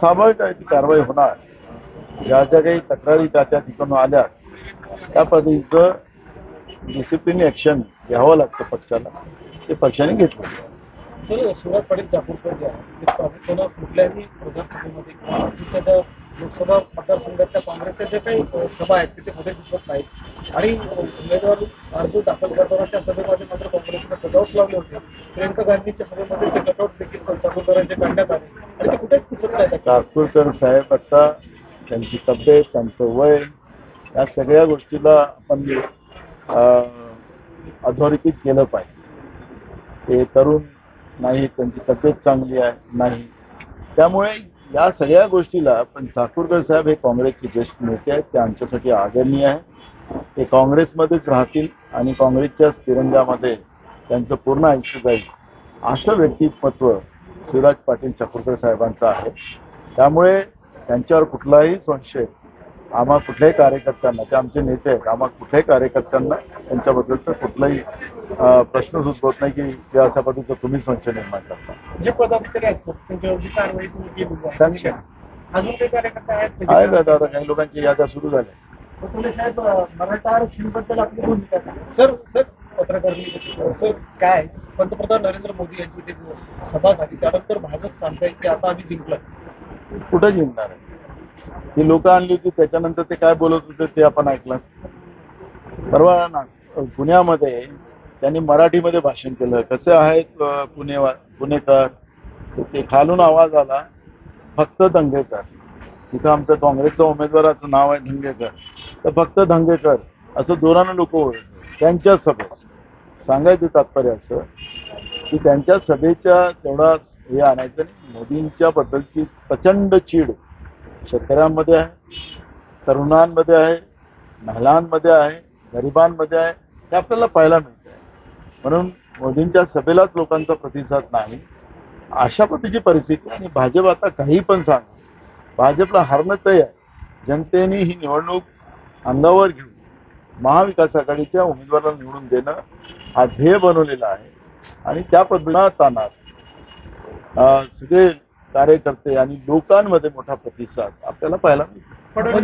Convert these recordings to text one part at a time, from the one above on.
स्वाभाविक आहे ती कारवाई होणार. ज्या ज्या काही तक्रारी त्या त्या ठिकाणून आल्या त्या पद्धतीचं डिसिप्लिन ऍक्शन घ्यावं लागतं पक्षाला. ते पक्षाने घेतलं. सर सुरुवात पाटील चाकूरकर जे आहेत ते प्रामुख्यानं कुठल्याही मतदारसभेमध्ये किंवा लोकसभा मतदारसंघातल्या काँग्रेसच्या ज्या काही सभा आहेत तिथे मध्ये दिसत नाहीत. आणि उमेदवार अर्ज दाखल करताना त्या सभेमध्ये मात्र काँग्रेसने कटआउट लावले होते. प्रियंका गांधीच्या सभेमध्ये ते कटआउट देखील चाकूरकरांचे काढण्यात आले. आणि ते कुठे दिसत कारकूरकर साहेब आता त्यांची तब्येत त्यांचं वय या सगळ्या गोष्टीला आपण अधोरेखित केलं पाहिजे. ते तरुण नाही त्यांची तब्येत चांगली आहे नाही. त्यामुळे या सगळ्या गोष्टीला पण चाकूरकर साहेब हे काँग्रेसचे ज्येष्ठ नेते आहेत ते आमच्यासाठी आदरणीय आहे ते काँग्रेसमध्येच राहतील आणि काँग्रेसच्याच तिरंगामध्ये त्यांचं पूर्ण आयुष्य जाईल. असं व्यक्तिमत्व शिवराज पाटील चाकूरकर साहेबांचं आहे. त्यामुळे त्यांच्यावर कुठलाही संशय आम्हा कुठल्याही कार्यकर्त्यांना ते आमचे नेते आहेत आम्हा कुठल्याही कार्यकर्त्यांना त्यांच्याबद्दलचा कुठलाही प्रश्न सुचवत नाही की या अशा पद्धतीचा तुम्ही संशय निर्माण करता. जे पदाधिकारी आहेत आता आता काही लोकांची याद्या सुरू झाल्या. मराठा आरक्षणाबद्दल आपली भूमिका? सर सर पत्रकार काय? पंतप्रधान नरेंद्र मोदी यांची ते सभा झाली. त्यानंतर भाजप सांगताय की आता आम्ही जिंकलं कुठं जिंकणार आहे? ती लोक आणली होती त्याच्यानंतर ते काय बोलत होते ते आपण ऐकलं. परवा ना पुण्यामध्ये त्यांनी मराठीमध्ये भाषण केलं. कसे आहेत पुणे पुणेकर? ते खालून आवाज आला फक्त दंगेकर. तिथं आमचं काँग्रेसचं उमेदवाराचं नाव आहे धंगेकर तर फक्त धंगेकर असं जोरानं लोक ओळखले त्यांच्या सभेत. सांगायचं तात्पर्य असं की त्यांच्या सभेच्या तेवढा हे आणायचं नाही. मोदींच्या बद्दलची प्रचंड चीड शेतकऱ्यांमध्ये आहे तरुणांमध्ये आहे महिलांमध्ये आहे गरिबांमध्ये आहे हे आपल्याला पाहायला मिळत आहे. म्हणून मोदींच्या सभेलाच लोकांचा प्रतिसाद नाही. अशा पद्धतीची परिस्थिती आणि भाजप आता काही पण सांग भाजपला हरणं तय आहे जनतेने ही निवडणूक अंगावर घेऊन महाविकास आघाडीच्या उमेदवाराला निवडून देणं हा ध्येय बनवलेला आहे. आणि त्या पद्धतीनं तानात अं, सगळे कार्यकर्ते आणि लोकांमध्ये मोठा प्रतिसाद आपल्याला पाहायला मिळतो.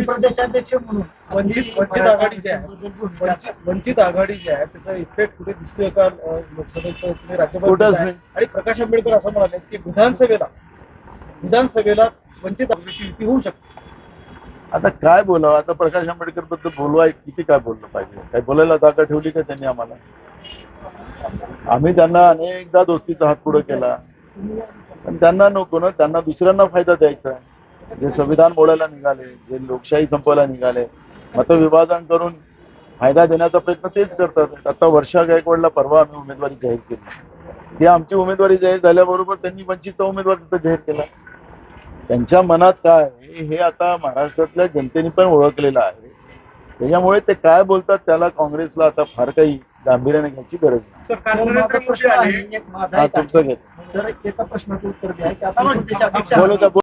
प्रदेशाध्यक्ष म्हणून वंचित वंचित आघाडी जी आहे. वंचित वंचित आघाडी जी आहे त्याचा इफेक्ट कुठे दिसतोय का लोकसभेचं तुम्ही. आणि प्रकाश आंबेडकर असं म्हणाले की विधानसभेला विधानसभेला वंचित आघाडीची युती होऊ शकते. आता काय बोलावं? आता प्रकाश आंबेडकरबद्दल बोलवाय किती काय बोललं पाहिजे? काय बोलायला जागा ठेवली का त्यांनी आम्हाला? आम्ही त्यांना अनेकदा दोस्तीचा हात पुढे केला. पण त्यांना नको ना त्यांना दुसऱ्यांना फायदा द्यायचा जे संविधान मोडायला निघाले जे लोकशाही संपवायला निघाले मतविभाजन करून फायदा देण्याचा प्रयत्न तेच करतात. आता वर्षा गायकवाडला परवा आम्ही उमेदवारी जाहीर केली. ती आमची उमेदवारी जाहीर झाल्याबरोबर त्यांनी वंचितचा उमेदवार तिथं जाहीर केला. त्यांच्या मनात काय हे आता महाराष्ट्रातल्या जनतेने पण ओळखलेलं आहे. त्याच्यामुळे ते काय बोलतात त्याला काँग्रेसला आता फार काही गांभीर्याने घ्यायची गरज नाही. माझा प्रश्न आहे. माझा. तुमचं घेत सर एका प्रश्नाचं उत्तर द्या की आपण.